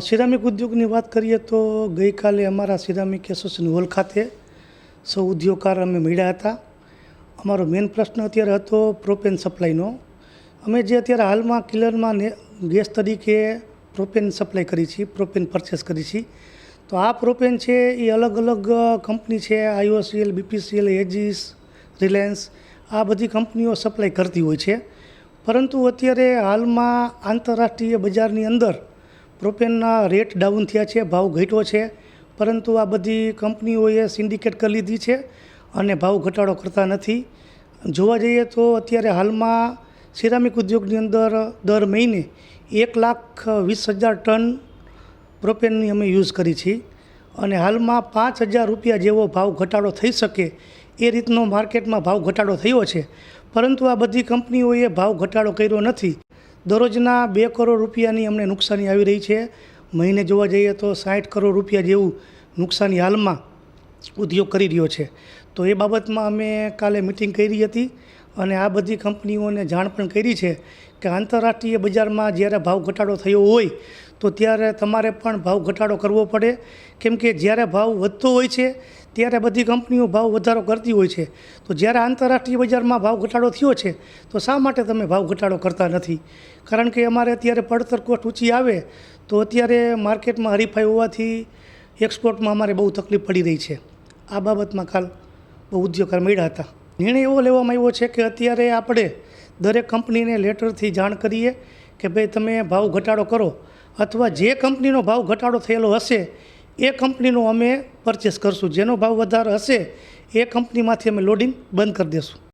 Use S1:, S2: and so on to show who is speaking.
S1: Ceramic ઉદ્યોગની વાત કરીએ તો ગઈકાલે અમારા સિરામિક એસોસિએશન હોલ ખાતે સૌ ઉદ્યોગકાર અમે મળ્યા હતા. અમારો મેઇન પ્રશ્ન અત્યારે હતો પ્રોપેન સપ્લાયનો. અમે જે અત્યારે હાલમાં કિલરમાં ને ગેસ તરીકે પ્રોપેન સપ્લાય કરી છીએ, પ્રોપેન પરચેસ કરી છીએ, તો આ પ્રોપેન છે એ અલગ અલગ કંપની છે, આઈઓસીએલ, બીપીસીએલ, એજીસ, રિલાયન્સ, આ બધી કંપનીઓ સપ્લાય કરતી હોય છે. પરંતુ અત્યારે હાલમાં આંતરરાષ્ટ્રીય બજારની અંદર પ્રોપેનના રેટ ડાઉન થયા છે, ભાવ ઘટ્યો છે, પરંતુ આ બધી કંપનીઓએ સિન્ડિકેટ કરી લીધી છે અને ભાવ ઘટાડો કરતા નથી. જોવા જઈએ તો અત્યારે હાલમાં સિરામિક ઉદ્યોગની અંદર દર મહિને એક લાખ વીસ હજાર ટન પ્રોપેનની અમે યુઝ કરી છીએ અને હાલમાં પાંચ હજાર રૂપિયા જેવો ભાવ ઘટાડો થઈ શકે એ રીતનો માર્કેટમાં ભાવ ઘટાડો થયો છે, પરંતુ આ બધી કંપનીઓએ ભાવ ઘટાડો કર્યો નથી. દરરોજના બે કરોડ રૂપિયાની અમને નુકસાની આવી રહી છે. મહિને જોવા જઈએ તો સાઠ કરોડ રૂપિયા જેવું નુકસાની હાલમાં ઉદ્યોગ કરી રહ્યો છે. તો એ બાબતમાં અમે કાલે મિટિંગ કરી હતી. અને આ બધી કંપનીઓને જાણ પણ કરી છે કે આંતરરાષ્ટ્રીય બજારમાં જ્યારે ભાવ ઘટાડો થયો હોય તો ત્યારે તમારે પણ ભાવ ઘટાડો કરવો પડે. કેમ કે જ્યારે ભાવ વધતો હોય છે, ત્યારે બધી કંપનીઓ ભાવ વધારો કરતી હોય છે. તો જ્યારે આંતરરાષ્ટ્રીય બજારમાં ભાવ ઘટાડો થયો છે, તો શા માટે તમે ભાવ ઘટાડો કરતા નથી? કારણ કે અમારે અત્યારે પડતર કોસ્ટ ઊંચી આવે તો અત્યારે માર્કેટમાં હરીફાઈ હોવાથી એક્સપોર્ટમાં અમારે બહુ તકલીફ પડી રહી છે. આ બાબતમાં કાલ બહુ ઉદ્યોગકાર મળ્યા હતા. નિર્ણય એવો લેવામાં આવ્યો છે કે અત્યારે આપણે દરેક કંપનીને લેટરથી જાણ કરીએ કે ભાઈ તમે ભાવ ઘટાડો કરો અથવા જે કંપનીનો ભાવ ઘટાડો થયેલો હશે, એ કંપનીનો અમે પરચેસ કરશું. જેનો ભાવ વધારે હશે, એ કંપનીમાંથી અમે લોડિંગ બંધ કરી દેશું.